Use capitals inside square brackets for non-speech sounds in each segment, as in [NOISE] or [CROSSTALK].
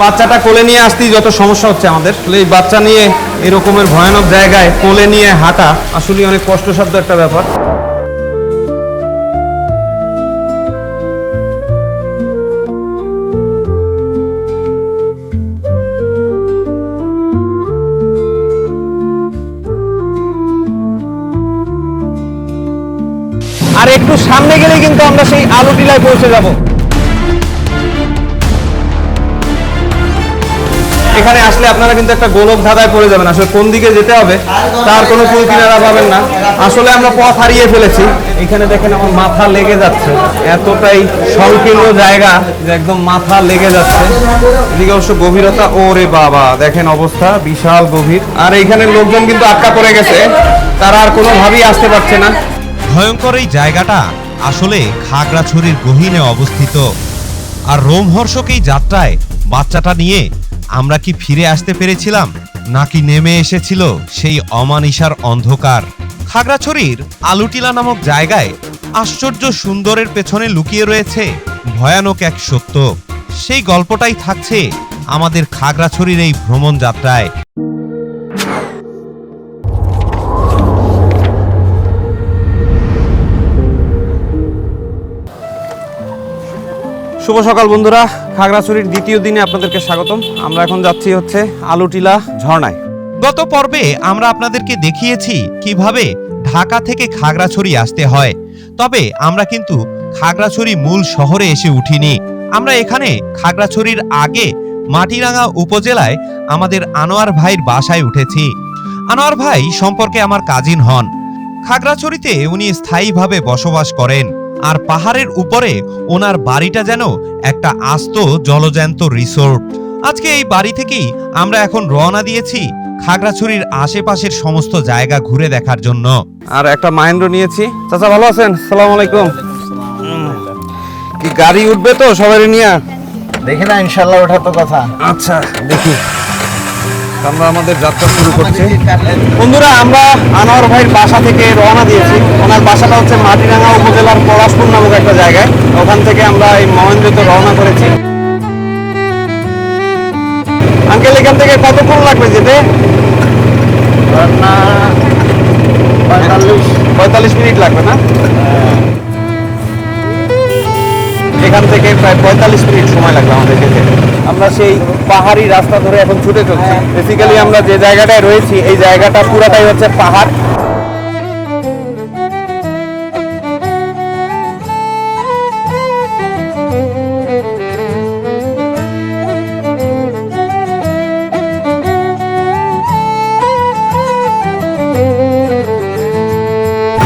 বাচ্চাটা কোলে নিয়ে আসতেই যত সমস্যা হচ্ছে আমাদের। এই বাচ্চা নিয়ে এরকমের ভয়ানক জায়গায় কোলে নিয়ে হাঁটা আসলে অনেক কষ্টসাধ্য একটা ব্যাপার। সামনে গেলেই কিন্তু আমরা সেই আলু টিলায় পৌঁছে যাব। এখানে আসলে আপনারা কিন্তু একটা গোলক ধাঁধায় পড়ে যাবেন। আসলে কোন দিকে যেতে হবে, তার কোনো কুল কিনারা পাবেন না। আসলে আমরা পথ হারিয়ে ফেলেছি। এখানে দেখেন আমার মাথা লেগে যাচ্ছে। এতটাই সংকীর্ণ জায়গা যে একদম মাথা লেগে যাচ্ছে। এদিকে অবশ্য গভীরতা, ওরে বাবা, দেখেন অবস্থা, বিশাল গভীর। আর এইখানে লোকজন কিন্তু আটকা পড়ে গেছে। তারা আর কোনোভাবেই আসতে পারছে না। ভয়ঙ্কর এই জায়গাটা। আসলে খাগড়াছড়ির গহীনে অবস্থিত। আর রোমহর্ষক এই যাত্রায় বাচ্চাটা নিয়ে আমরা কি ফিরে আসতে পেরেছিলাম? নাকি নেমে এসেছিল সেই অমানিসার অন্ধকার? খাগড়াছড়ির আলুটিলা নামক জায়গায় আশ্চর্য সুন্দরের পেছনে লুকিয়ে রয়েছে ভয়ানক এক সত্য। সেই গল্পটাই থাকছে আমাদের খাগড়াছড়ির এই ভ্রমণ যাত্রায়। শুভ সকাল বন্ধুরা। খাগড়াছড়ির দ্বিতীয় দিনে আপনাদেরকে স্বাগতম। আমরা এখন যাচ্ছি হচ্ছে আলুটিলা ঝর্ণায়। গত পর্বে আমরা আপনাদেরকে দেখিয়েছি কীভাবে ঢাকা থেকে খাগড়াছড়ি আসতে হয়। তবে আমরা কিন্তু খাগড়াছড়ি মূল শহরে এসে উঠিনি। আমরা এখানে খাগড়াছড়ির আগে মাটিরাঙ্গা উপজেলায় আমাদের আনোয়ার ভাইয়ের বাসায় উঠেছি। আনোয়ার ভাই সম্পর্কে আমার কাজিন হন। খাগড়াছড়িতে উনি স্থায়ীভাবে বসবাস করেন। আর পাহাড়ের উপরে ওনার বাড়িটা যেন একটা আস্ত জলজ্যান্ত রিসোর্ট। আজকে এই বাড়ি থেকেই আমরা এখন রওনা দিয়েছি খাগড়াছড়ির আশেপাশের সমস্ত জায়গা ঘুরে দেখার জন্য। আর একটা মাহেন্দ্র নিয়েছি। চাচা ভালো আছেন? সালাম আলাইকুম। কি গাড়ি উঠবে তো সবাই নিয়ে? দেখি না ইনশাল্লাহ ওঠা তো কথা। আচ্ছা দেখি। আমরা আমাদের যাত্রা শুরু করছি। বন্ধুরা আমরা আনোয়ার ভাইয়ের বাসা থেকে রওনা দিয়েছি। ওনার বাসাটা হচ্ছে মাটিরাঙ্গা উপজেলার পলাশপুর নামক একটা জায়গায়। ওখান থেকে আমরা এই মহেন্দ্রতে রওনা করেছি। আঙ্কেল এখান থেকে কতক্ষণ লাগবে যেতে? পঁয়তাল্লিশ। পঁয়তাল্লিশ মিনিট লাগবে না? এখান থেকে প্রায় পঁয়তাল্লিশ মিনিট সময় লাগবে আমাদের যেতে। আমরা সেই পাহাড়ি রাস্তা ধরে এখন ছুটে চলছি। বেসিক্যালি আমরা যে জায়গাটায় রয়েছি, এই জায়গাটা পুরাটাই হচ্ছে পাহাড়।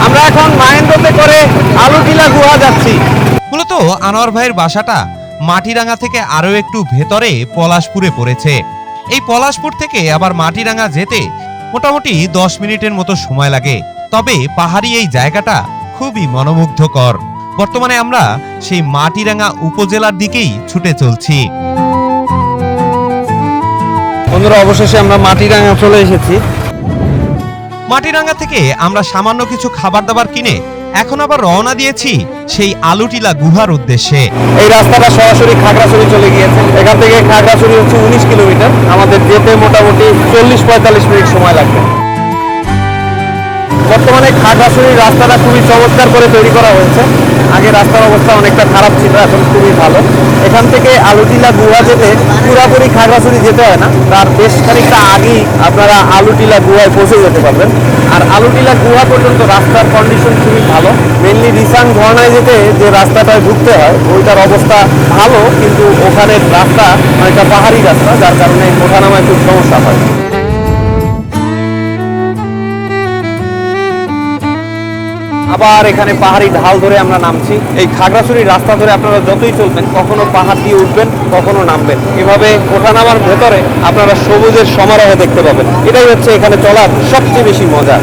আমরা এখন মাহেন্দ্রতে করে আলুটিলা গুহা যাচ্ছি। মূলত আনোয়ার ভাইয়ের বাসাটা মাটিরাঙ্গা থেকে আরও একটু ভেতরে পলাশপুরে পড়েছে। এই পলাশপুর থেকে আবার মাটিরাঙ্গা যেতে মোটামুটি দশ মিনিটের মতো সময় লাগে। তবে পাহাড়ি এই জায়গাটা খুবই মনোমুগ্ধকর। বর্তমানে আমরা সেই মাটিরাঙ্গা উপজেলার দিকেই ছুটে চলছি। বন্ধুরা অবশেষে আমরা মাটিরাঙ্গা চলে এসেছি। মাটিরাঙ্গা থেকে আমরা সামান্য কিছু খাবার দাবার কিনে এখন আবার রওনা দিয়েছি সেই আলুটিলা গুহার উদ্দেশ্যে। এই রাস্তাটা সরাসরি খাগড়াছড়ি চলে গিয়েছে। এখান থেকে খাগড়াছড়ি হচ্ছে উনিশ কিলোমিটার। আমাদের যেতে মোটামুটি চল্লিশ পঁয়তাল্লিশ মিনিট সময় লাগবে। বর্তমানে খাগড়াছড়ির রাস্তাটা খুবই চমৎকার করে তৈরি করা হয়েছে। আগে রাস্তার অবস্থা অনেকটা খারাপ ছিল, এখন খুবই ভালো। এখান থেকে আলুটিলা গুহা যেতে পুরাপুরি খাগড়াছড়ি যেতে হয় না। তার বেশ খানিকটা আগেই আপনারা আলুটিলা গুহায় পৌঁছে যেতে পারবেন। আর আলুটিলা গুহা পর্যন্ত রাস্তার কন্ডিশন খুবই ভালো। মেনলি রিসাং ঝর্ণায় যেতে যে রাস্তাটায় ঢুকতে হয়, ওইটার অবস্থা ভালো, কিন্তু ওখানের রাস্তা অনেকটা পাহাড়ি রাস্তা, যার কারণে ওঠানামায় খুব সমস্যা হয়। আবার এখানে পাহাড়ি ঢাল ধরে আমরা নামছি। এই খাগড়াছড়ির রাস্তা ধরে আপনারা যতই চলবেন, কখনো পাহাড় দিয়ে উঠবেন, কখনো নামবেন। এভাবে ওঠা নামার ভেতরে আপনারা সবুজের সমারোহ দেখতে পাবেন। এটাই হচ্ছে এখানে চলার সবচেয়ে বেশি মজা।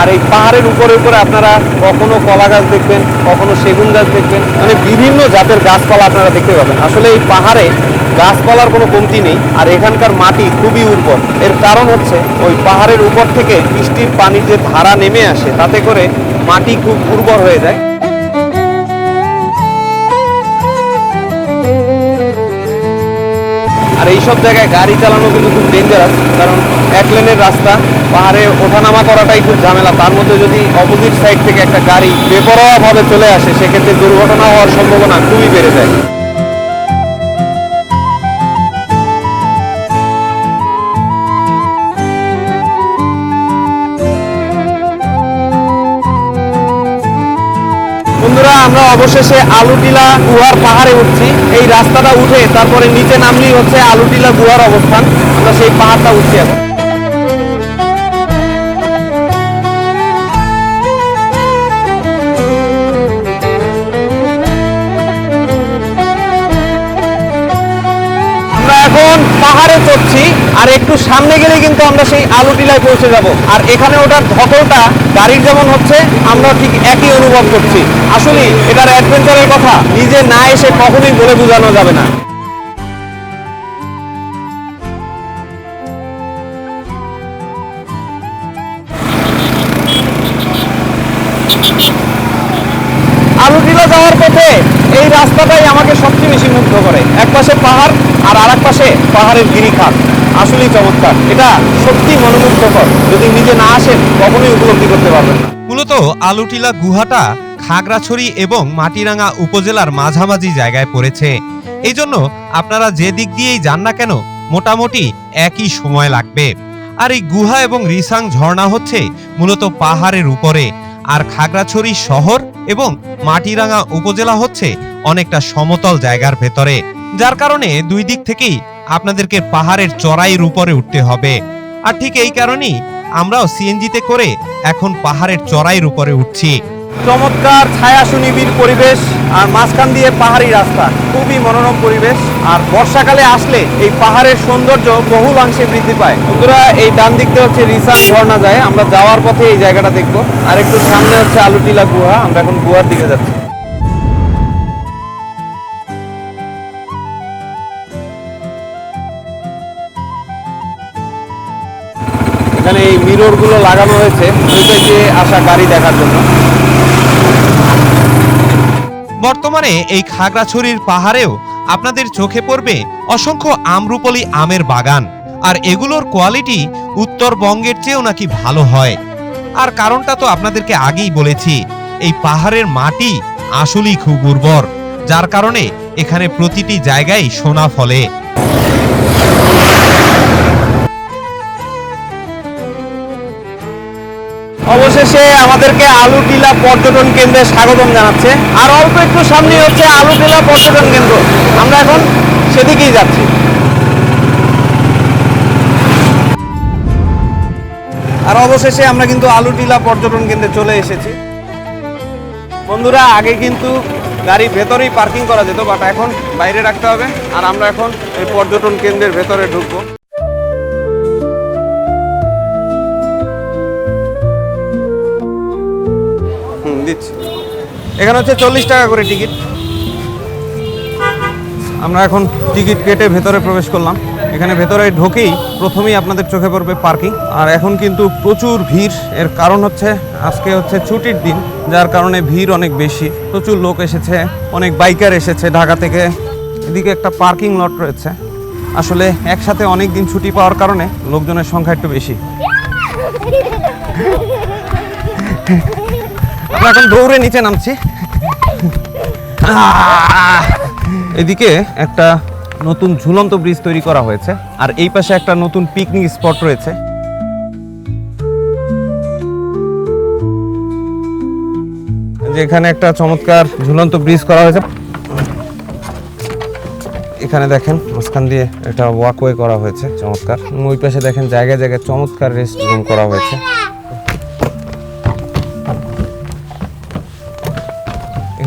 আর এই পাহাড়ের উপরে উপরে আপনারা কখনো কলা গাছ দেখবেন, কখনো সেগুন গাছ দেখবেন মানে বিভিন্ন জাতের গাছপালা আপনারা দেখতে পাবেন। আসলে এই পাহাড়ে গাছপালার কোনো কমতি নেই, আর এখানকার মাটি খুবই উর্বর। এর কারণ হচ্ছে, ওই পাহাড়ের উপর থেকে বৃষ্টির পানির যে ধারা নেমে আসে, তাতে করে মাটি খুব উর্বর হয়ে যায়। আর এইসব জায়গায় গাড়ি চালানো কিন্তু খুব ডেঞ্জারাস কারণ এক লেনের রাস্তা, পাহাড়ে ওঠানামা করাটাই খুব ঝামেলা। তার মধ্যে যদি অপোজিট সাইড থেকে একটা গাড়ি বেপরোয়াভাবে চলে আসে, সেক্ষেত্রে দুর্ঘটনা হওয়ার সম্ভাবনা খুবই বেড়ে যায়। আমরা অবশেষে আলুটিলা গুহার পাহাড়ে উঠছি। এই রাস্তাটা উঠে তারপরে নিচে নামলেই হচ্ছে আলুটিলা গুহার অবস্থান। আমরা সেই পাহাড়টা উঠছি এখন। একটু সামনে গেলে কিন্তু আমরা সেই আলুটিলায় পৌঁছে যাব। আর এখানে ওটার ধকলটা গাড়ির যেমন হচ্ছে, আমরা ঠিক একই অনুভব করছি। আসলে এটার অ্যাডভেঞ্চারের কথা, নিজে না এসে কখনোই বলে বোঝানো যাবে না। আলুটিলা যাওয়ার পথে এই রাস্তাটাই আমাকে সবচেয়ে বেশি মুগ্ধ করে এক পাশে পাহাড় আর আর এক পাশে পাহাড়ের গিরিখাত। আসলেই চমৎকার। এটা সত্যি মনোমুগ্ধকর। যদি নিজে না আসেন, কখনোই উপলব্ধি করতে পারবেন না। মূলত আলুটিলা গুহাটা খাগড়াছড়ি এবং মাটিরাঙ্গা উপজেলার মাঝামাঝি জায়গায় পড়েছে। এই জন্য আপনারা যে দিক দিয়েই যান না কেন, মোটামুটি একই সময় লাগবে। আর এই গুহা এবং রিসাং ঝর্ণা হচ্ছে মূলত পাহাড়ের উপরে। আর খাগড়াছড়ি শহর এবং মাটিরাঙ্গা উপজেলা হচ্ছে অনেকটা সমতল জায়গার ভেতরে। যার কারণে দুই দিক থেকেই আপনাদেরকে পাহাড়ের চড়াইয়ের উপরে উঠতে হবে। আর ঠিক এই কারণেই আমরাও সিএনজিতে করে এখন পাহাড়ের চড়াইয়ের উপরে উঠছি। চমৎকার ছায়া সুনিবিড় পরিবেশ আর মাঝখান দিয়ে পাহাড়ি রাস্তা। খুবই মনোরম পরিবেশ। আর বর্ষাকালে আসলে এই পাহাড়ের সৌন্দর্য বহুলাংশে বৃদ্ধি পায়। বন্ধুরা, এই ডান দিক দিয়ে হচ্ছে রিসার্চ ঝর্ণা যায়। আমরা যাওয়ার পথে এই জায়গাটা দেখব। আর একটু সামনে হচ্ছে আলুটিলা গুহা। আমরা এখন গুহার দিকে যাচ্ছি। এখানে এই মিররগুলো লাগানো হয়েছে ওইটাকে আসা গাড়ি দেখার জন্য। বর্তমানে এই খাগড়াছড়ির পাহাড়েও আপনাদের চোখে পড়বে অসংখ্য আমরুপলি আমের বাগান। আর এগুলোর কোয়ালিটি উত্তরবঙ্গের চেয়েও নাকি ভালো হয়। আর কারণটা তো আপনাদেরকে আগেই বলেছি, এই পাহাড়ের মাটি আসলেই খুব উর্বর, যার কারণে এখানে প্রতিটি জায়গায় সোনা ফলে। অবশেষে আমাদেরকে আলুটিলা পর্যটন কেন্দ্রে স্বাগতম জানাচ্ছে। আর অল্প একটু সামনে হচ্ছে আলু টিলা পর্যটন কেন্দ্র। আমরা এখন সেদিকেই যাচ্ছি। আর অবশেষে আমরা কিন্তু আলুটিলা পর্যটন কেন্দ্রে চলে এসেছি। বন্ধুরা, আগে কিন্তু গাড়ি ভেতরেই পার্কিং করা যেত বাট এখন বাইরে রাখতে হবে। আর আমরা এখন এই পর্যটন কেন্দ্রের ভেতরে ঢুকবো। দিচ্ছি। এখানে হচ্ছে চল্লিশ টাকা করে টিকিট। আমরা এখন টিকিট কেটে ভেতরে প্রবেশ করলাম। এখানে ভেতরে ঢোকেই প্রথমেই আপনাদের চোখে পড়বে পার্কিং। আর এখন কিন্তু প্রচুর ভিড়। এর কারণ হচ্ছে আজকে হচ্ছে ছুটির দিন, যার কারণে ভিড় অনেক বেশি। প্রচুর লোক এসেছে, অনেক বাইকার এসেছে ঢাকা থেকে। এদিকে একটা পার্কিং লট রয়েছে। আসলে একসাথে অনেক দিন ছুটি পাওয়ার কারণে লোকজনের সংখ্যা একটু বেশি। [LAUGHS] আমরা এখন দৌড়ে নিচে নামছি। এদিকে একটা নতুন ঝুলন্ত ব্রিজ তৈরি করা হয়েছে, আর এই পাশে একটা নতুন পিকনিক স্পট রয়েছে। যেখানে একটা চমৎকার ঝুলন্ত ব্রিজ করা হয়েছে। এখানে দেখেন, মাঝখান দিয়ে একটা ওয়াকওয়ে করা হয়েছে, চমৎকার। ওই পাশে দেখেন, জায়গায় জায়গায় চমৎকার রেস্ট রুম করা হয়েছে।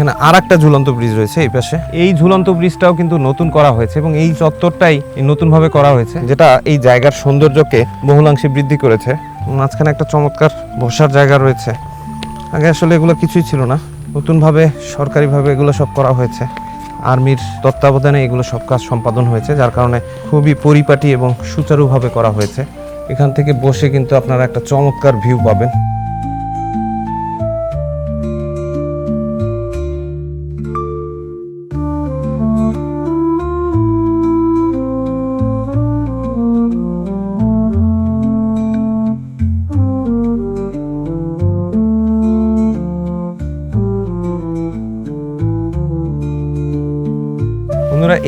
এখানে আর একটা ঝুলন্ত ব্রিজ রয়েছে এই পাশে। এই ঝুলন্ত ব্রিজটাও কিন্তু নতুন করা হয়েছে এবং এই চত্বরটাই নতুনভাবে করা হয়েছে, যেটা এই জায়গার সৌন্দর্যকে বহুলাংশে বৃদ্ধি করেছে। মাঝখানে একটা চমৎকার বসার জায়গা রয়েছে। আগে আসলে এগুলো কিছুই ছিল না। নতুনভাবে, সরকারিভাবে এগুলো সব করা হয়েছে। আর্মির তত্ত্বাবধানে এগুলো সব কাজ সম্পাদন হয়েছে, যার কারণে খুবই পরিপাটি এবং সুচারুভাবে করা হয়েছে। এখান থেকে বসে কিন্তু আপনারা একটা চমৎকার ভিউ পাবেন।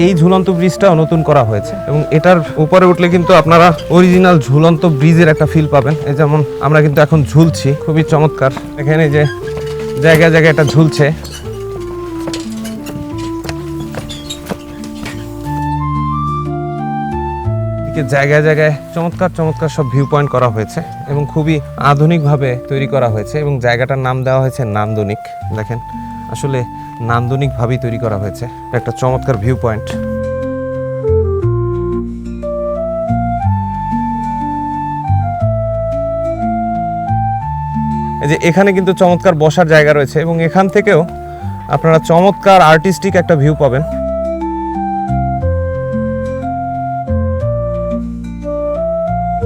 এই ঝুলন্ত ব্রিজটা নতুন করা হয়েছে। এবং এটার উপরে উঠলে কিন্তু আপনারা অরিজিনাল ঝুলন্ত ব্রিজের একটা ফিল পাবেন। এই যেমন আমরা কিন্তু এখন ঝুলছি, খুবই চমৎকার। এখানে যে জায়গায় জায়গায় এটা ঝুলছে। জায়গায় জায়গায় চমৎকার চমৎকার সব ভিউ পয়েন্ট করা হয়েছে এবং খুবই আধুনিকভাবে তৈরি করা হয়েছে এবং জায়গাটার নাম দেওয়া হয়েছে নান্দনিক। দেখেন, আসলে নান্দনিকভাবেই তৈরি করা হয়েছে। একটা চমৎকার ভিউ পয়েন্ট যে এখানে কিন্তু চমৎকার বসার জায়গা রয়েছে এবং এখান থেকেও আপনারা চমৎকার আর্টিস্টিক একটা ভিউ পাবেন।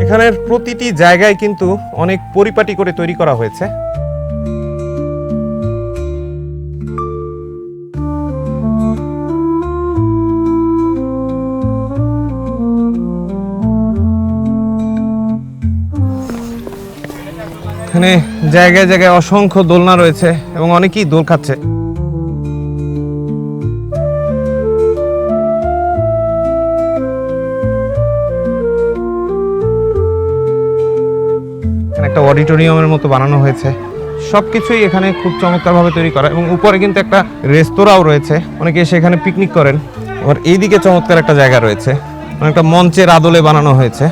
এখানের প্রতিটি জায়গায় কিন্তু অনেক পরিপাটি করে তৈরি করা হয়েছে। এখানে জায়গায় জায়গায় অসংখ্য দোলনা রয়েছে এবং অনেকেই দোল খাচ্ছে। একটা অডিটোরিয়ামের মতো বানানো হয়েছে। সবকিছুই এখানে খুব চমৎকারভাবে তৈরি করা এবং উপরে কিন্তু একটা রেস্তোরাঁও রয়েছে। অনেকে এসে এখানে পিকনিক করেন। আবার এইদিকে চমৎকার একটা জায়গা রয়েছে। অনেকটা মঞ্চের আদলে বানানো হয়েছে।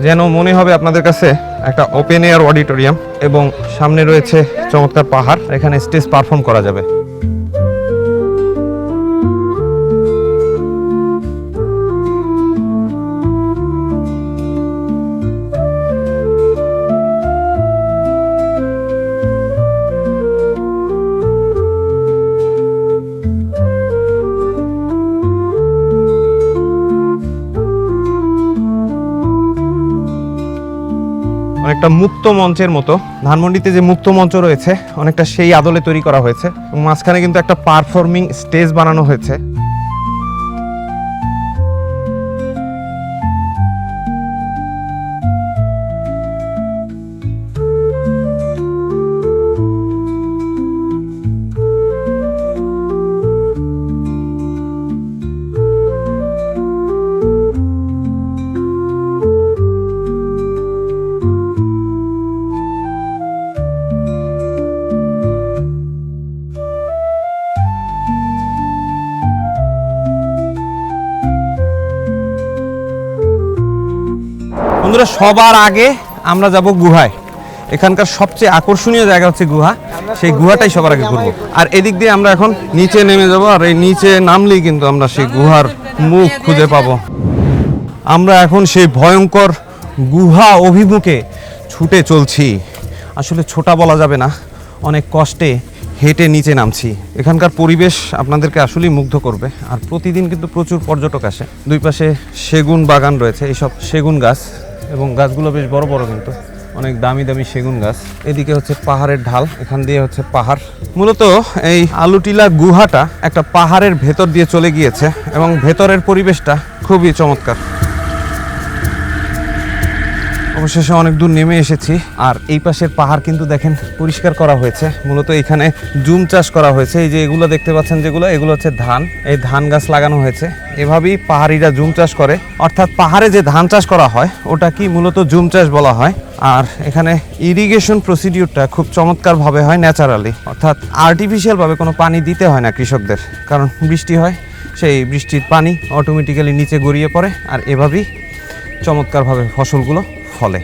যেন মনে হবে আপনাদের কাছে একটা ওপেন এয়ার অডিটোরিয়াম এবং সামনে রয়েছে চমৎকার পাহাড়। এখানে স্টেজ পারফর্ম করা যাবে। অনেকটা মুক্ত মঞ্চের মতো। ধানমন্ডিতে যে মুক্ত মঞ্চ রয়েছে, অনেকটা সেই আদলে তৈরি করা হয়েছে। এবং মাঝখানে কিন্তু একটা পারফর্মিং স্টেজ বানানো হয়েছে। বন্ধুরা সবার আগে আমরা যাব গুহায়। এখানকার সবচেয়ে আকর্ষণীয় জায়গা হচ্ছে গুহা। সেই গুহাটাই সবার আগে ঘুরবো। আর এদিক দিয়ে আমরা এখন নিচে নেমে যাব, আর এই নিচে নামলেই কিন্তু আমরা সেই গুহার মুখ খুঁজে পাবো। আমরা এখন সেই ভয়ঙ্কর গুহা অভিমুখে ছুটে চলছি। আসলে ছোটা বলা যাবে না, অনেক কষ্টে হেঁটে নিচে নামছি। এখানকার পরিবেশ আপনাদেরকে আসলেই মুগ্ধ করবে। আর প্রতিদিন কিন্তু প্রচুর পর্যটক আসে। দুই পাশে সেগুন বাগান রয়েছে এইসব সেগুন গাছ। এবং গাছগুলো বেশ বড় বড় কিন্তু। অনেক দামি দামি সেগুন গাছ। এদিকে হচ্ছে পাহাড়ের ঢাল, এখান দিয়ে হচ্ছে পাহাড়। মূলত এই আলুটিলা গুহাটা একটা পাহাড়ের ভেতর দিয়ে চলে গিয়েছে এবং ভেতরের পরিবেশটা খুবই চমৎকার। অবশেষে অনেক দূর নেমে এসেছি। আর এই পাশের পাহাড় কিন্তু দেখেন পরিষ্কার করা হয়েছে। মূলত এখানে জুম চাষ করা হয়েছে। এই যে এগুলো দেখতে পাচ্ছেন যেগুলো, এগুলো হচ্ছে ধান। এই ধান গাছ লাগানো হয়েছে। এভাবেই পাহাড়িরা জুম চাষ করে। অর্থাৎ পাহাড়ে যে ধান চাষ করা হয়, ওটা কি মূলত জুম চাষ বলা হয়? আর এখানে ইরিগেশন প্রসিডিউরটা খুব চমৎকারভাবে হয় ন্যাচারালি। অর্থাৎ আর্টিফিশিয়ালভাবে কোনো পানি দিতে হয় না কৃষকদের। কারণ বৃষ্টি হয়, সেই বৃষ্টির পানি অটোমেটিক্যালি নিচে গড়িয়ে পড়ে। আর এভাবেই চমৎকারভাবে ফসলগুলো ফলে।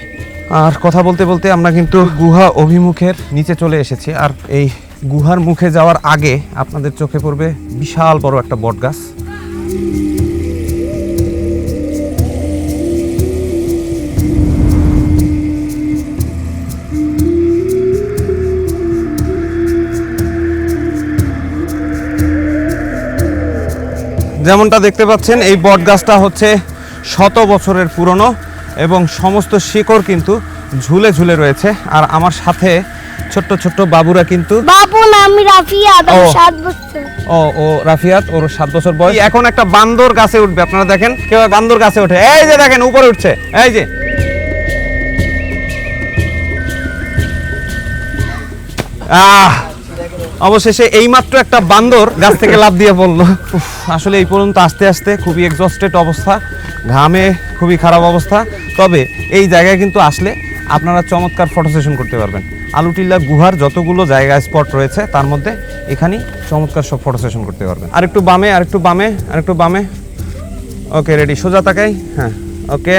আর কথা বলতে বলতে আমরা কিন্তু গুহা অভিমুখের নিচে চলে এসেছি। আর এই গুহার মুখে যাওয়ার আগে আপনাদের চোখে পড়বে বিশাল বড় একটা বট গাছ যেমনটা দেখতে পাচ্ছেন, এই বট গাছটা হচ্ছে শত বছরের পুরনো। এবং সমস্ত শিকড় কিন্তু ঝুলে ঝুলে রয়েছে। আর আমার সাথে ছোট্ট ছোট্ট বাবুরা কিন্তু বাবু না আমি রাফিয়া ও। আমি সাত বছর। ও ও রাফিয়াত ওর সাত বছর বয়স। এখন একটা বান্দর গাছে উঠবে আপনারা দেখেন কেউ বান্দর গাছে ওঠে। এই যে দেখেন উপরে উঠছে। এই যে। আহ অবশেষে এইমাত্র একটা বান্দর গাছ থেকে লাফ দিয়ে পড়ল। আসলে এই পর্যন্ত আস্তে আস্তে খুবই এক্সস্টেড অবস্থা। ঘামে খুবই খারাপ অবস্থা। তবে এই জায়গায় কিন্তু আসলে আপনারা চমৎকার ফটো সেশন করতে পারবেন। আলুটিল্লা গুহার যতগুলো জায়গা স্পট রয়েছে, তার মধ্যে এখানেই চমৎকার সব ফটো সেশন করতে পারবেন। আর একটু বামে আর একটু বামে আর একটু বামে। ওকে রেডি সোজা তাকাই? হ্যাঁ। ওকে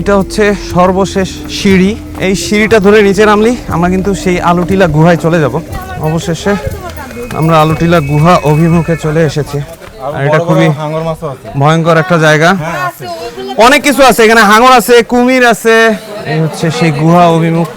এটা হচ্ছে সর্বশেষ সিঁড়ি। এই সিঁড়িটা ধরে নিচে নামলি, আমরা কিন্তু সেই আলুটিলা গুহায় চলে যাব। অবশেষে আমরা আলুটিলা গুহা অভিমুখে চলে এসেছি। আর এটা খুবই হাঙ্গর মাছও আছে। ভয়ঙ্কর একটা জায়গা। অনেক কিছু আছে এখানে হাঙর আছে কুমির আছে এই হচ্ছে সেই গুহা অভিমুখ।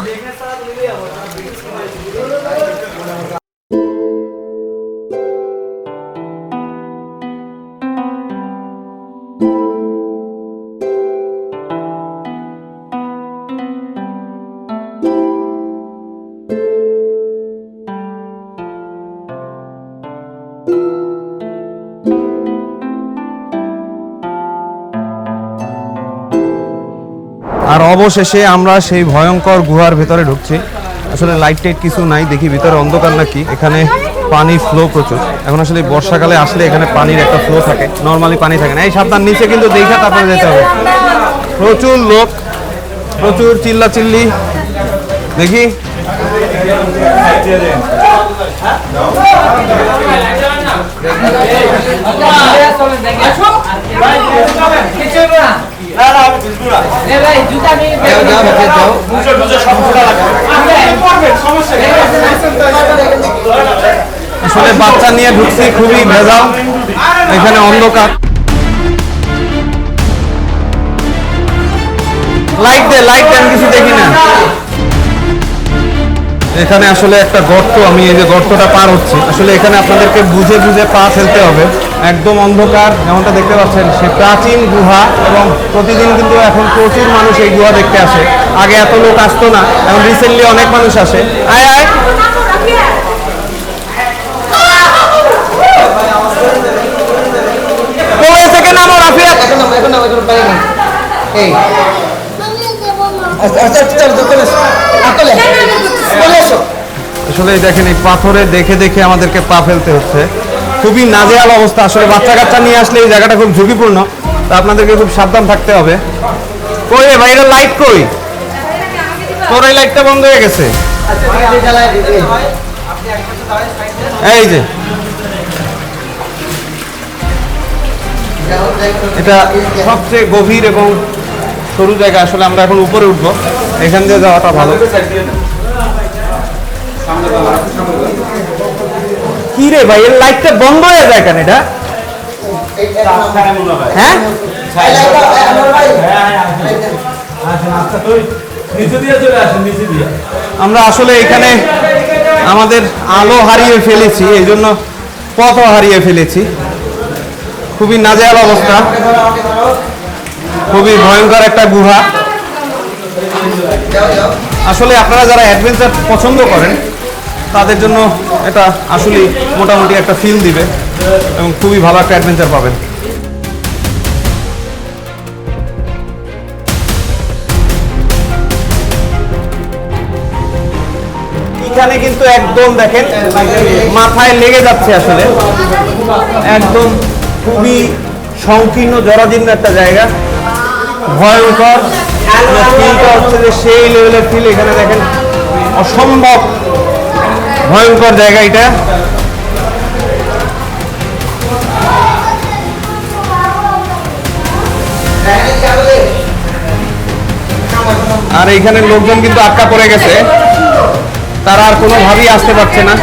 আর অবশেষে আমরা সেই ভয়ঙ্কর গুহার ভেতরে ঢুকছি। আসলে লাইট টাইট কিছু নাই, দেখি ভিতরে অন্ধকার নাকি? এখানে পানির ফ্লো প্রচুর। এখন আসলে বর্ষাকালে আসলে এখানে পানির একটা ফ্লো থাকে। নর্মালি পানি থাকে না। এই সাবধান, নিচে কিন্তু দেখা তারপরে যেতে হবে। প্রচুর লোক, প্রচুর চিল্লা চিল্লি দেখি আসলে বাচ্চা নিয়ে ঢুকছি খুবই ভেজাল। এখানে অন্ধকার। লাইট দে লাইট দেন কিছু দেখি না। এখানে আসলে একটা গর্ত, আমি এই যে গর্তটা পার হচ্ছি। আসলে এখানে আপনাদেরকে বুঝে বুঝে পা ফেলতে হবে। একদম অন্ধকার, যেমনটা দেখতে পাচ্ছেন, সে প্রাচীন গুহা এবং প্রতিদিন কিন্তু এখন প্রচুর মানুষ এই গুহা দেখতে আসে। আগে এত লোক আসতো না, এখন রিসেন্টলি অনেক মানুষ আসে। আয় আয়। এই। আচ্ছা আচ্ছা আসলে দেখেন এই পাথরে দেখে দেখে আমাদেরকে পা ফেলতে হচ্ছে। খুবই নাজেহাল অবস্থা। আসলে বাচ্চা কাচ্চা নিয়ে আসলে এই জায়গাটা খুব ঝুঁকিপূর্ণ। তা আপনাদেরকে খুব সাবধান থাকতে হবে। কই রে ভাই এটা লাইট কই? তোর এই লাইটটা বন্ধ হয়ে গেছে। এই যে। এটা সবচেয়ে গভীর এবং সরু জায়গা। আসলে আমরা এখন উপরে উঠবো। এখান দিয়ে যাওয়াটা ভালো। কি রে ভাই, এর লাইটটা বন্ধ হয়ে যায় কেন এটা? হ্যাঁ? আমরা আসলে এখানে আমাদের আলো হারিয়ে ফেলেছি, এই জন্য পথও হারিয়ে ফেলেছি। খুবই নাজেহাল অবস্থা। খুবই ভয়ঙ্কর একটা গুহা। আসলে আপনারা যারা অ্যাডভেঞ্চার পছন্দ করেন, তাদের জন্য এটা আসলে মোটামুটি একটা ফিল দিবে এবং খুবই ভালো একটা অ্যাডভেঞ্চার পাবেন। এখানে কিন্তু একদম দেখেন, মাথায় লেগে যাচ্ছে আসলে। একদম খুবই সংকীর্ণ জরাজীর্ণ একটা জায়গা। ভয়ঙ্কর ফিলটা হচ্ছে যে সেই লেভেলের ফিল এখানে দেখেন। অসম্ভব ভয়ঙ্কর জায়গা এটা. আর এইখানে লোকজন কিন্তু আটকা পড়ে গেছে। তারা আর কোনোভাবেই আসতে পারছে না।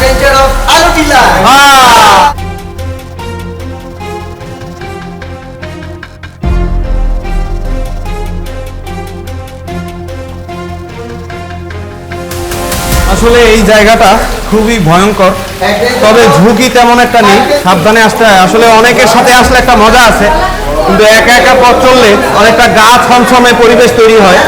অ্যাডভেঞ্চার অফ আলুটিলা আহ! আসলে এই জায়গাটা খুবই ভয়ঙ্কর। তবে ঝুঁকি তেমন একটা নেই। সাবধানে আসতে হয়। আসলে অনেকের সাথে আসলে একটা মজা আছে। কিন্তু একা একা পথ চললে অনেকটা গা ছমছমে পরিবেশ তৈরি হয়।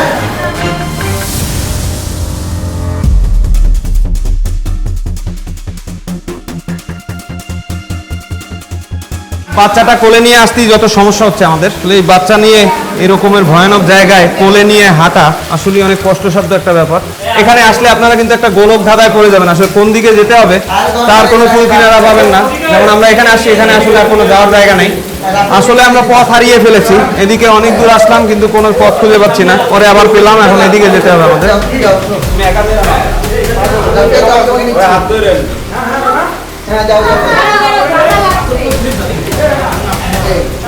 বাচ্চাটা কোলে নিয়ে আসতেই যত সমস্যা হচ্ছে আমাদের। এই বাচ্চা নিয়ে এরকমের ভয়ানক জায়গায় কোলে নিয়ে হাঁটা আসলে অনেক কষ্টসাধ্য একটা ব্যাপার। এখানে আসলে আপনারা কিন্তু একটা গোলক ধাঁধায় পড়ে যাবেন। আসলে কোন দিকে যেতে হবে তার কোনো কুল কিনারা পাবেন না। যেমন আমরা এখানে আসি, এখানে আসলে আর কোনো যাওয়ার জায়গা নেই। আসলে আমরা পথ হারিয়ে ফেলেছি। এদিকে অনেক দূর আসলাম, কিন্তু কোনো পথ খুঁজে পাচ্ছি না। পরে আবার পেলাম, এখন এদিকে যেতে হবে আমাদের। হ্যাঁ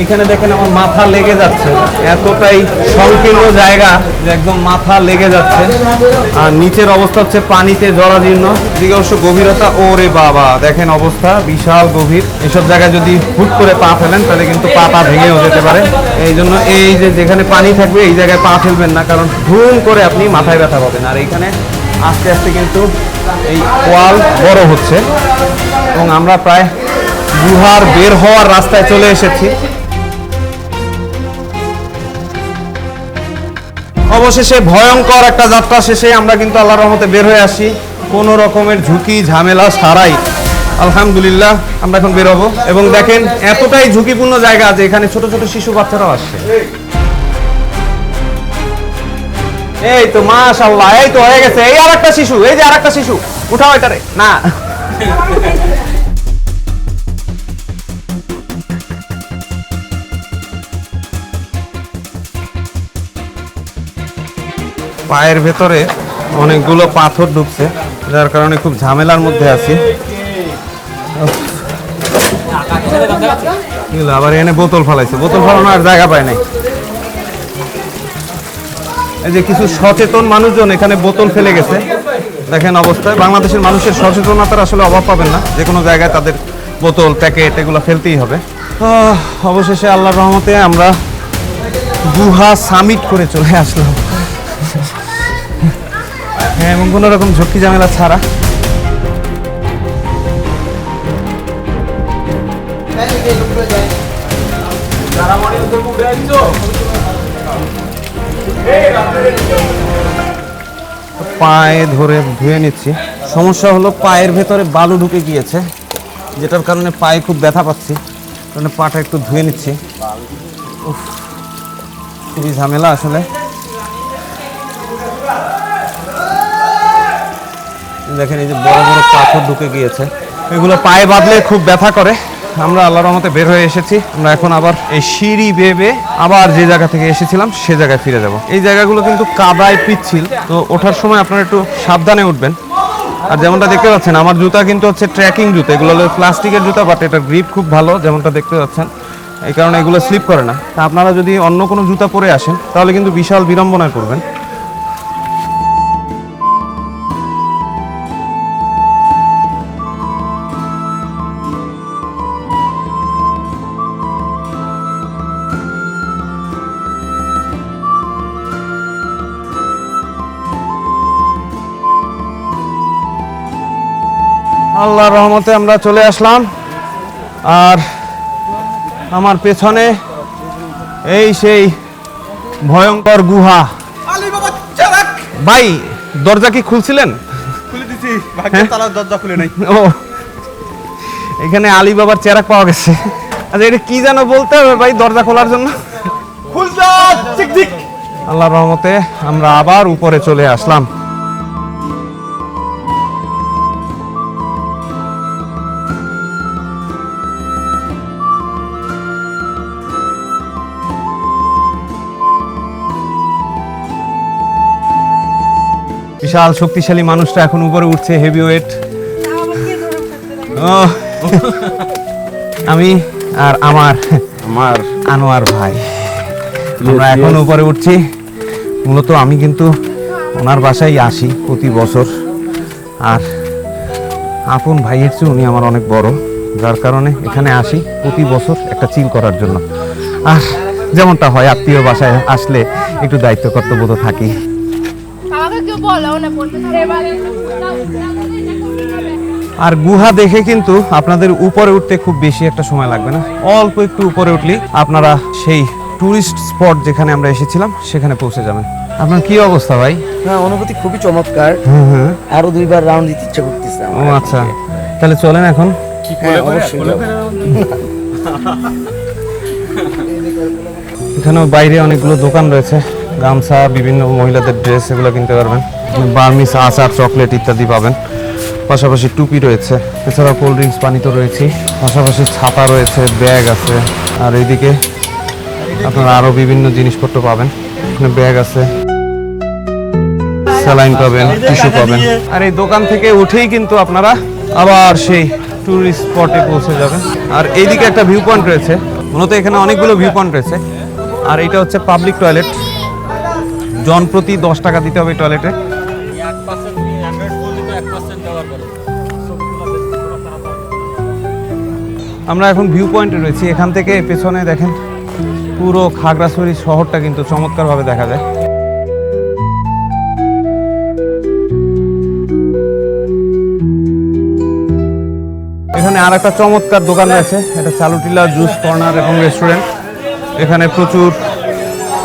এখানে দেখেন আমার মাথা লেগে যাচ্ছে। এতটাই সংকীর্ণ জায়গা যে একদম মাথা লেগে যাচ্ছে। আর নিচের অবস্থা হচ্ছে পানিতে জরাজীর্ণ। দিকে অবশ্য গভীরতা, ওরে বাবা, দেখেন অবস্থা, বিশাল গভীর। এসব জায়গায় যদি হুট করে পা ফেলেন, তাহলে কিন্তু পাটা ভেঙেও যেতে পারে। এই জন্য এই যে যেখানে পানি থাকবে, এই জায়গায় পা ফেলবেন না, কারণ ধুম করে আপনি মাথায় ব্যথা পাবেন। আর এইখানে আস্তে আস্তে কিন্তু এই ওয়াল বড় হচ্ছে। এবং আমরা প্রায় গুহার বের হওয়ার রাস্তায় চলে এসেছি। অবশেষে ভয়ঙ্কর একটা যাত্রা শেষে আমরা কিন্তু আল্লাহর রহমতে বের হয়ে আসি। কোনো রকমের ঝুঁকি, ঝামেলা ছাড়াই। আলহামদুলিল্লাহ, আমরা এখন বের হব। এবং দেখেন, এতটাই ঝুঁকিপূর্ণ জায়গা আছে, এখানে ছোট ছোট শিশু বাচ্চারাও আসছে। এই তো, মাশাআল্লাহ, এই তো হয়ে গেছে। এই আরেকটা শিশু, এই যে আরেকটা শিশু। উঠাও এটারে। না। পায়ের ভেতরে অনেকগুলো পাথর ঢুকছে, যার কারণে খুব ঝামেলার মধ্যে আছি। আবার এনে বোতল ফালাইছে। বোতল ফালানোর আর জায়গা পায় নাই। এই যে কিছু সচেতন মানুষজন এখানে বোতল ফেলে গেছে। দেখেন অবস্থায় বাংলাদেশের মানুষের সচেতনতার আসলে অভাব পাবেন না। যে কোনো জায়গায় তাদের বোতল, প্যাকেট এগুলো ফেলতেই হবে। অবশেষে আল্লাহর রহমতে আমরা গুহা সামিট করে চলে আসলাম। হ্যাঁ এবং কোনো রকম ঝক্কি ঝামেলা ছাড়া। পায়ে ধরে ধুয়ে নিচ্ছি। সমস্যা হলো পায়ের ভেতরে বালু ঢুকে গিয়েছে, যেটার কারণে পায়ে খুব ব্যথা পাচ্ছি। কারণে পাটা একটু ধুয়ে নিচ্ছি। খুবই ঝামেলা আসলে। দেখেন এই যে বড় বড় পাথর ঢুকে গিয়েছে। এগুলো পায়ে বাঁধলে খুব ব্যথা করে। আমরা আল্লাহর রহমতে বের হয়ে এসেছি। আমরা এখন আবার এই সিঁড়ি বেবে আবার যে জায়গা থেকে এসেছিলাম, সে জায়গায় ফিরে যাব। এই জায়গাগুলো কিন্তু কাদায় পিচ্ছিল। তো ওঠার সময় আপনারা একটু সাবধানে উঠবেন। আর যেমনটা দেখতে পাচ্ছেন, আমার জুতা কিন্তু হচ্ছে ট্রেকিং জুতা। এগুলো হলো প্লাস্টিকের জুতা বাট এটার গ্রিপ খুব ভালো, যেমনটা দেখতে পাচ্ছেন। এই কারণে এগুলো স্লিপ করে না। তা আপনারা যদি অন্য কোনো জুতা পরে আসেন, তাহলে কিন্তু বিশাল বিড়ম্বনায় পড়বেন। আল্লাহর রহমতে আমরা চলে আসলাম। আর আমার পেছনে এই সেই ভয়ঙ্কর গুহা। ভাই দরজা কি খুলছিলেন? খুলে দিছি ভাগ্যের তালা দরজা খুলে নাই। ও এখানে আলী বাবার চেরাক পাওয়া গেছে। আচ্ছা এটা কি যেন বলতে হবে ভাই দরজা খোলার জন্য? আল্লাহর রহমতে আমরা আবার উপরে চলে আসলাম। বিশাল শক্তিশালী মানুষটা এখন উপরে উঠছে হেভি ওয়েট আমি আর আমার আমার। আনোয়ার ভাই। আমরা এখন উপরে উঠছি। মূলত আমি কিন্তু ওনার বাসায় আসি প্রতি বছর। আর আপন ভাইয়ের চেয়ে উনি আমার অনেক বড় যার কারণে এখানে আসি প্রতি বছর একটা চিল করার জন্য। আর যেমনটা হয় আত্মীয় বাসায় আসলে একটু দায়িত্ব কর্তব্য তো থাকি আমাকে কেউ বলো না বলতে আর গুহা দেখে কিন্তু আপনাদের উপরে উঠতে খুব বেশি একটা সময় লাগবে না। অল্প একটু উপরে উঠলেই আপনারা সেই টুরিস্ট স্পট যেখানে আমরা এসেছিলাম সেখানে পৌঁছে যাবেন। আপনার কি অবস্থা ভাই? হ্যাঁ অনুভূতি খুবই চমৎকার। আরও দুইবার রাউন্ড দিতে ইচ্ছা করতেছে ও আচ্ছা। তাহলে চলেন এখন। হ্যাঁ। এখানেও বাইরে অনেকগুলো দোকান রয়েছে। গামছা, বিভিন্ন মহিলাদের ড্রেস এগুলো কিনতে পারবেন। বার্মিস, আচার, চকলেট ইত্যাদি পাবেন। পাশাপাশি টুপি রয়েছে। এছাড়া কোল্ড ড্রিঙ্কস পানি তো রয়েছেই। পাশাপাশি ছাতা রয়েছে, ব্যাগ আছে। আর এইদিকে আপনারা আরও বিভিন্ন জিনিসপত্র পাবেন। এখানে ব্যাগ আছে। স্যালাইন পাবেন, টিস্যু পাবেন। আর এই দোকান থেকে উঠেই কিন্তু আপনারা আবার সেই টুরিস্ট স্পটে পৌঁছে যাবেন। আর এইদিকে একটা ভিউ পয়েন্ট রয়েছে। মূলত এখানে অনেকগুলো ভিউ পয়েন্ট রয়েছে। আর এটা হচ্ছে পাবলিক টয়লেট জন প্রতি দশ টাকা দিতে হবে টয়লেটে? আমরা এখন ভিউ পয়েন্টে রয়েছি। এখান থেকে পেছনে দেখেন, পুরো খাগড়াছড়ি শহরটা কিন্তু চমৎকারভাবে দেখা যায়। এখানে আর একটা চমৎকার দোকান রয়েছে। এটা চালুটিলা জুস কর্নার এবং রেস্টুরেন্ট এখানে প্রচুর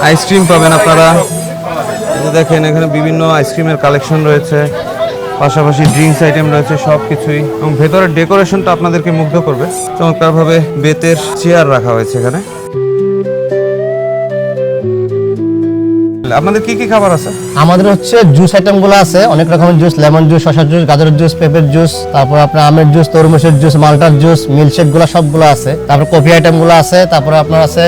আইসক্রিম পাবেন আপনারা। দেখেন, এখানে বিভিন্ন আইসক্রিমের কালেকশন রয়েছে, পাশাপাশি ড্রিঙ্কস আইটেম রয়েছে সব কিছুই এবং ভেতরের ডেকোরেশনটা আপনাদেরকে মুগ্ধ করবে। চমৎকারভাবে বেতের চেয়ার রাখা হয়েছে এখানে। আপনাদের কি কি খাবার আছে? আমাদের হচ্ছে জুস আইটেমগুলো আছে, অনেক রকমের জুস লেমন জুস শশার জুস গাজরের জুস পেঁপের জুস তারপর আপনার আমের জুস তরমুজের জুস মালটার জুস মিল্কশেকগুলো সবগুলো আছে। তারপর কফি আইটেমগুলো আছে, তারপরে আপনার আছে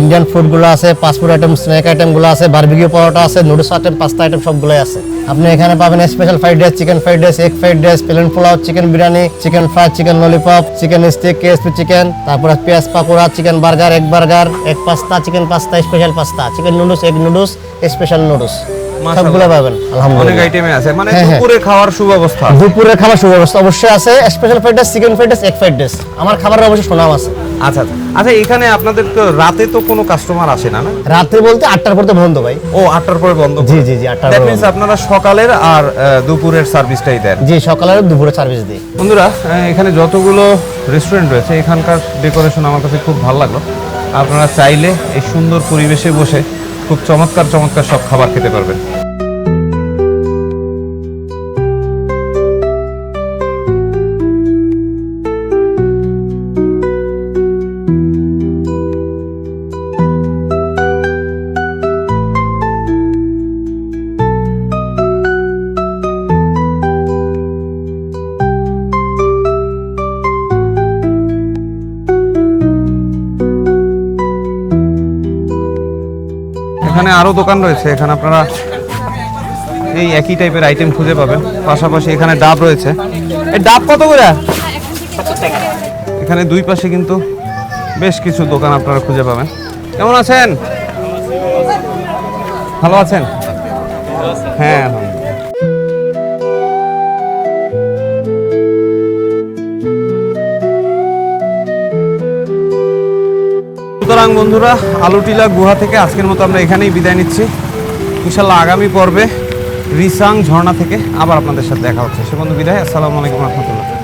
ইন্ডিয়ান ফুডগুলো আছে ফাস্টফুড আইটেম স্ন্যাক আইটেমগুলো আছে বারবিকিউ পরোটা আছে নুডলস আইটেম পাস্তা আইটেম সবগুলোই আছে। আপনি এখানে পাবেন special fried rice chicken fried rice egg fried rice plain pulao chicken biryani chicken fry chicken lollipop chicken stick KSP chicken তারপরে পেঁয়াজ pakora chicken burger egg burger egg pasta chicken pasta special pasta chicken noodles egg noodles special noodles সবগুলো পাবেন অনেক আইটেমে আছে মানে হ্যাঁ, হ্যাঁ। দুপুরে খাওয়ার সুব্যবস্থা। দুপুরের খাবার সুব্যবস্থা অবশ্যই আছে special fried rice chicken fried rice egg fried rice আমার খাবারের অবশ্যই সুনাম আছে। আচ্ছা আচ্ছা এখানে আপনাদের তো রাতে তো কোনো কাস্টমার আসে না না? রাত্রে বলতে আটটার পর তো বন্ধ ভাই। ও আটটার পরে বন্ধ জি জি জি আটটার দ্যাট মিন্স আপনারা সকালের আর দুপুরের সার্ভিসটাই দেন। জি সকালের দুপুরে সার্ভিস দিই। বন্ধুরা এখানে যতগুলো রেস্টুরেন্ট রয়েছে এখানকার ডেকোরেশন আমার কাছে খুব ভালো লাগল। আপনারা চাইলে এই সুন্দর পরিবেশে বসে খুব চমৎকার চমৎকার সব খাবার খেতে পারবেন। এখানে আরও দোকান রয়েছে, এখানে আপনারা এই একই টাইপের আইটেম খুঁজে পাবেন। পাশাপাশি এখানে ডাব রয়েছে। এই ডাব কত করে? এখানে দুই পাশে কিন্তু বেশ কিছু দোকান আপনারা খুঁজে পাবেন। কেমন আছেন? ভালো আছেন? হ্যাঁ সুতরাং বন্ধুরা, আলুটিলা গুহা থেকে আজকের মতো আমরা এখানেই বিদায় নিচ্ছি। ইনশাল্লাহ আগামী পর্বে রিসাং ঝর্ণা থেকে আবার আপনাদের সাথে দেখা হচ্ছে। সে বন্ধু বিদায়, আসসালামু আলাইকুম রহমতুল্লাহ।